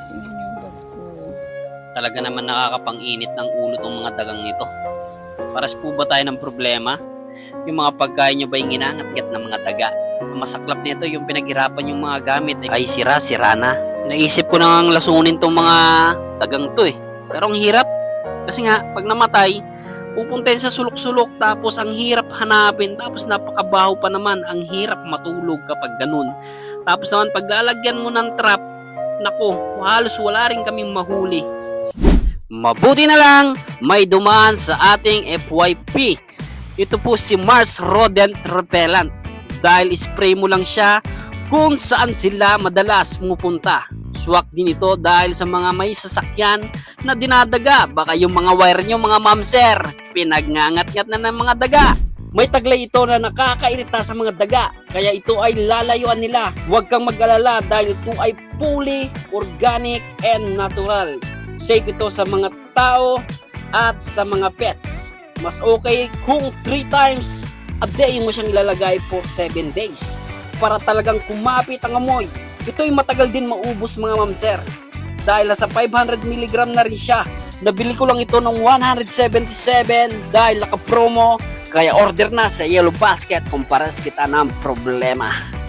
Gisingin yung bag ko. Talaga naman nakakapang-init ng ulo tong mga dagang ito. Paras po ba tayo ng problema? Yung mga pagkain nyo ba yung ginangat-gat ng mga daga? Ang masaklap nito yung pinaghirapan yung mga gamit ay sira-sira na. Naisip ko nang lasunin tong mga dagang to eh. Pero ang hirap. Kasi nga, pag namatay, pupuntahin sa sulok-sulok tapos ang hirap hanapin tapos napakabaho pa naman ang hirap matulog kapag ganun tapos naman paglalagyan mo ng trap nako halos wala rin kaming mahuli mabuti na lang may dumaan sa ating FYP ito po si Mars Rodent Repellent dahil spray mo lang siya kung saan sila madalas pumupunta Swak din ito dahil sa mga may sasakyan na dinadaga. Baka yung mga wire nyo mga mamser, pinagngangat-ngat na ng mga daga. May taglay ito na nakakairita sa mga daga, kaya ito ay lalayuan nila. Huwag kang mag-alala dahil ito ay fully organic and natural. Safe ito sa mga tao at sa mga pets. Mas okay kung 3 times a day mo siyang ilalagay for 7 days para talagang kumapit ang amoy. Ito'y matagal din maubos mga mamser. Dahil nasa 500 mg na rin siya. Nabili ko lang ito ng 177 dahil naka-promo. Kaya order na sa Yellow Basket kung pares kita ng problema.